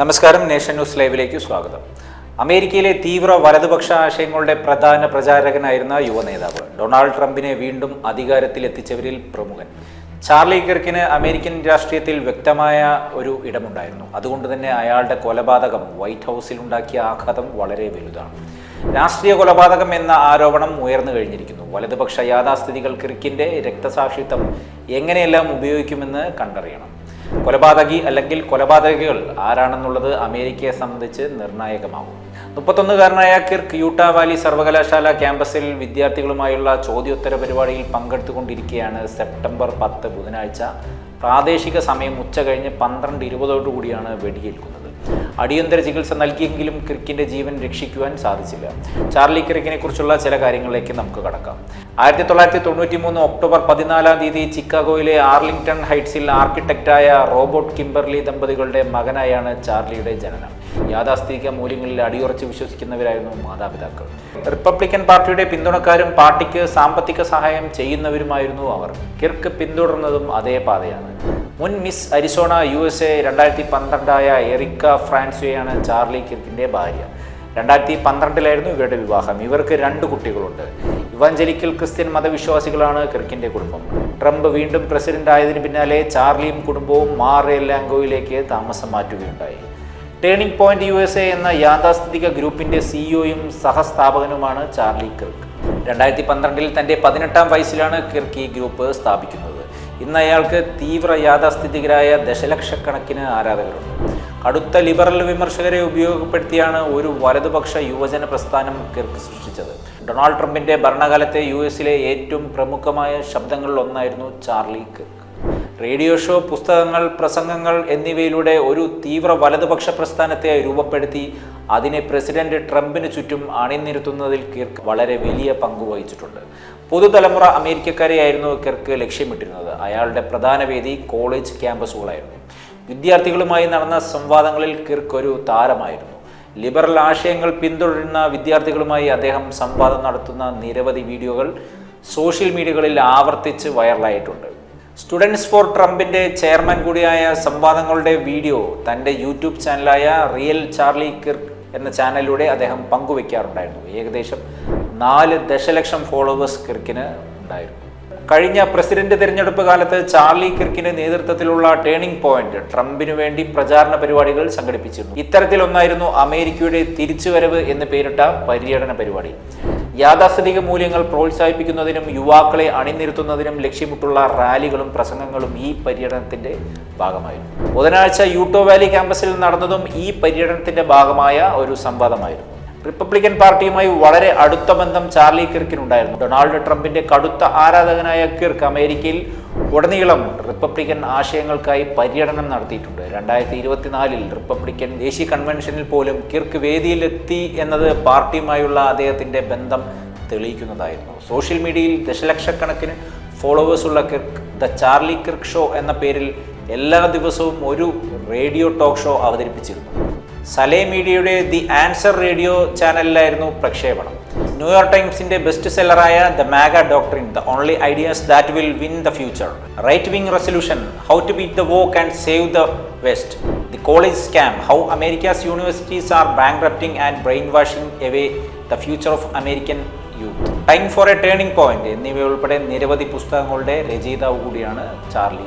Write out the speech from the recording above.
നമസ്കാരം. Nation news ലൈവിലേക്ക് സ്വാഗതം. അമേരിക്കയിലെ തീവ്ര വലതുപക്ഷ ആശയങ്ങളുടെ പ്രധാന പ്രചാരകനായിരുന്ന യുവ നേതാവ് ഡൊണാൾഡ് ട്രംപിനെ വീണ്ടും അധികാരത്തിൽ എത്തിച്ചവരിൽ പ്രമുഖൻ. ചാർലി കിർക്കിന് അമേരിക്കൻ രാഷ്ട്രീയത്തിൽ വ്യക്തമായ ഒരു ഇടമുണ്ടായിരുന്നു. അതുകൊണ്ട് തന്നെ അയാളുടെ കൊലപാതകം വൈറ്റ് ഹൗസിൽ ഉണ്ടാക്കിയ ആഘാതം വളരെ വലുതാണ്. രാഷ്ട്രീയ കൊലപാതകം എന്ന ആരോപണം ഉയർന്നു കഴിഞ്ഞിരിക്കുന്നു. വലതുപക്ഷ യാഥാസ്ഥിതികൾ കിർക്കിന്റെ രക്തസാക്ഷിത്വം എങ്ങനെയെല്ലാം ഉപയോഗിക്കുമെന്ന് കണ്ടറിയണം. കൊലപാതകി അല്ലെങ്കിൽ കൊലപാതകികൾ ആരാണെന്നുള്ളത് അമേരിക്കയെ സംബന്ധിച്ച് നിർണായകമാകും. മുപ്പത്തൊന്നുകാരനായ കിർക്ക് യൂട്ടാ വാലി സർവകലാശാല ക്യാമ്പസിൽ വിദ്യാർത്ഥികളുമായുള്ള ചോദ്യോത്തര പരിപാടിയിൽ പങ്കെടുത്തുകൊണ്ടിരിക്കുകയാണ് സെപ്റ്റംബർ പത്ത് ബുധനാഴ്ച. പ്രാദേശിക സമയം ഉച്ച കഴിഞ്ഞ് പന്ത്രണ്ട് ഇരുപതോടുകൂടിയാണ് വെടിയേൽക്കുന്നത്. അടിയന്തര ചികിത്സ നൽകിയെങ്കിലും ക്രിക്കിന്റെ ജീവൻ രക്ഷിക്കുവാൻ സാധിച്ചില്ല. ചാർലി ക്രിക്കിനെ കുറിച്ചുള്ള ചില കാര്യങ്ങളിലേക്ക് നമുക്ക് കടക്കാം. ആയിരത്തി തൊള്ളായിരത്തി തൊണ്ണൂറ്റി മൂന്ന് ഒക്ടോബർ പതിനാലാം തീയതി ചിക്കാഗോയിലെ ആർലിംഗ്ടൺ ഹൈറ്റ്സിൽ ആർക്കിടെക്റ്റായ റോബോട്ട് കിംബർലി ദമ്പതികളുടെ മകനായാണ് ചാർലിയുടെ ജനനം. യാഥാസ്ഥിതിക മൂല്യങ്ങളിൽ അടിയുറച്ച് വിശ്വസിക്കുന്നവരായിരുന്നു മാതാപിതാക്കൾ. റിപ്പബ്ലിക്കൻ പാർട്ടിയുടെ പിന്തുണക്കാരും പാർട്ടിക്ക് സാമ്പത്തിക സഹായം ചെയ്യുന്നവരുമായിരുന്നു അവർ. കിർക്ക് പിന്തുടർന്നതും അതേ പാതയാണ്. മുൻ Miss Arizona U S A രണ്ടായിരത്തി പന്ത്രണ്ടായ എറിക്ക ഫ്രാൻസിയാണ് ചാർലി കിർക്കിന്റെ ഭാര്യ. രണ്ടായിരത്തി പന്ത്രണ്ടിലായിരുന്നു ഇവരുടെ വിവാഹം. ഇവർക്ക് രണ്ട് കുട്ടികളുണ്ട്. ഇവാഞ്ചലിക്കൽ ക്രിസ്ത്യൻ മതവിശ്വാസികളാണ് കിർക്കിന്റെ കുടുംബം. ട്രംപ് വീണ്ടും പ്രസിഡന്റ് ആയതിനു പിന്നാലെ ചാർലിയും കുടുംബവും മാർ ലാംഗോയിലേക്ക് താമസം മാറ്റുകയുണ്ടായി. Turning point U S A എന്ന യാഥാസ്ഥിതിക ഗ്രൂപ്പിന്റെ സിഇഒയും സഹസ്ഥാപകനുമാണ് ചാർലി കിർക്ക്. രണ്ടായിരത്തി പന്ത്രണ്ടിൽ തന്റെ പതിനെട്ടാം വയസ്സിലാണ് കിർക്ക് ഈ ഗ്രൂപ്പ് സ്ഥാപിക്കുന്നത്. ഇന്ന് അയാൾക്ക് തീവ്ര യാഥാസ്ഥിതികരായ ദശലക്ഷക്കണക്കിന് ആരാധകരുണ്ട്. കടുത്ത ലിബറൽ വിമർശകരെ ഉപയോഗപ്പെടുത്തിയാണ് ഒരു വലതുപക്ഷ യുവജന പ്രസ്ഥാനം കിർക്ക് സൃഷ്ടിച്ചത്. ഡൊണാൾഡ് ട്രംപിന്റെ ഭരണകാലത്തെ യു എസിലെ ഏറ്റവും പ്രമുഖമായ ശബ്ദങ്ങളിൽ ഒന്നായിരുന്നു ചാർലി കിർക്ക്. റേഡിയോ ഷോ പുസ്തകങ്ങൾ പ്രസംഗങ്ങൾ എന്നിവയിലൂടെ ഒരു തീവ്ര വലതുപക്ഷ പ്രസ്ഥാനത്തെ രൂപപ്പെടുത്തി അതിനെ പ്രസിഡന്റ് ട്രംപിന് ചുറ്റും അണിനിരത്തുന്നതിൽ കിർക്ക് വളരെ വലിയ പങ്ക് വഹിച്ചിട്ടുണ്ട്. പുതുതലമുറ അമേരിക്കക്കാരെയായിരുന്നു കിർക്ക് ലക്ഷ്യമിട്ടിരുന്നത്. അയാളുടെ പ്രധാന വേദി കോളേജ് ക്യാമ്പസുകളായിരുന്നു. വിദ്യാർത്ഥികളുമായി നടന്ന സംവാദങ്ങളിൽ കിർക്ക് ഒരു താരമായിരുന്നു. ലിബറൽ ആശയങ്ങൾ പിന്തുടരുന്ന വിദ്യാർത്ഥികളുമായി അദ്ദേഹം സംവാദം നടത്തുന്ന നിരവധി വീഡിയോകൾ സോഷ്യൽ മീഡിയകളിൽ ആവർത്തിച്ച് വൈറലായിട്ടുണ്ട്. സ്റ്റുഡൻസ് ഫോർ ട്രംപിന്റെ ചെയർമാൻ കൂടിയായ സംവാദങ്ങളുടെ വീഡിയോ തന്റെ യൂട്യൂബ് ചാനലായ റിയൽ ചാർലി കിർക്ക് എന്ന ചാനലിലൂടെ അദ്ദേഹം പങ്കുവെക്കാറുണ്ടായിരുന്നു. ഏകദേശം നാല് ദശലക്ഷം ഫോളോവേഴ്സ് കിർക്കിന് ഉണ്ടായിരുന്നു. കഴിഞ്ഞ പ്രസിഡന്റ് തിരഞ്ഞെടുപ്പ് കാലത്ത് ചാർലി കിർക്കിന്റെ നേതൃത്വത്തിലുള്ള ടേണിംഗ് പോയിന്റ് ട്രംപിനു വേണ്ടി പ്രചാരണ പരിപാടികൾ സംഘടിപ്പിച്ചിരുന്നു. ഇത്തരത്തിലൊന്നായിരുന്നു അമേരിക്കയുടെ തിരിച്ചുവരവ് എന്ന് പേരിട്ട പര്യടന പരിപാടി. യാഥാസ്ഥിതിക മൂല്യങ്ങൾ പ്രോത്സാഹിപ്പിക്കുന്നതിനും യുവാക്കളെ അണിനിരത്തുന്നതിനും ലക്ഷ്യമിട്ടുള്ള റാലികളും പ്രസംഗങ്ങളും ഈ പര്യടനത്തിന്റെ ഭാഗമായിരുന്നു. ബുധനാഴ്ച യൂട്ടോ വാലി ക്യാമ്പസിൽ നടന്നതും ഈ പര്യടനത്തിന്റെ ഭാഗമായ ഒരു സംവാദമായിരുന്നു. റിപ്പബ്ലിക്കൻ പാർട്ടിയുമായി വളരെ അടുത്ത ബന്ധം ചാർലി കിർക്കിനുണ്ടായിരുന്നു ഡൊണാൾഡ് ട്രംപിന്റെ കടുത്ത ആരാധകനായ കിർക്ക് അമേരിക്കയിൽ ഉടനീളം റിപ്പബ്ലിക്കൻ ആശയങ്ങൾക്കായി പര്യടനം നടത്തിയിട്ടുണ്ട്. രണ്ടായിരത്തി ഇരുപത്തിനാലിൽ റിപ്പബ്ലിക്കൻ ദേശീയ കൺവെൻഷനിൽ പോലും കിർക്ക് വേദിയിലെത്തി എന്നത് പാർട്ടിയുമായുള്ള അദ്ദേഹത്തിന്റെ ബന്ധം തെളിയിക്കുന്നതായിരുന്നു. സോഷ്യൽ മീഡിയയിൽ ദശലക്ഷക്കണക്കിന് ഫോളോവേഴ്സുള്ള Kirk the Charlie Kirk show എന്ന പേരിൽ എല്ലാ ദിവസവും ഒരു റേഡിയോ ടോക്ക് ഷോ അവതരിപ്പിച്ചിരുന്നു. സലേ മീഡിയയുടെ ദി ആൻസർ റേഡിയോ ചാനലിലായിരുന്നു പ്രക്ഷേപണം. ന്യൂയോർക്ക് ടൈംസിന്റെ best സെല്ലറായ the MAGA doctrine the only ideas that will win the future. Right wing resolution how to beat the woke and save the west. The college scam how America's universities are bank and brainwashing away the future of American youth. Time for a turning point എന്നിവയുൾപ്പെടെ നിരവധി പുസ്തകങ്ങളുടെ രചയിതാവ് കൂടിയാണ് Charlie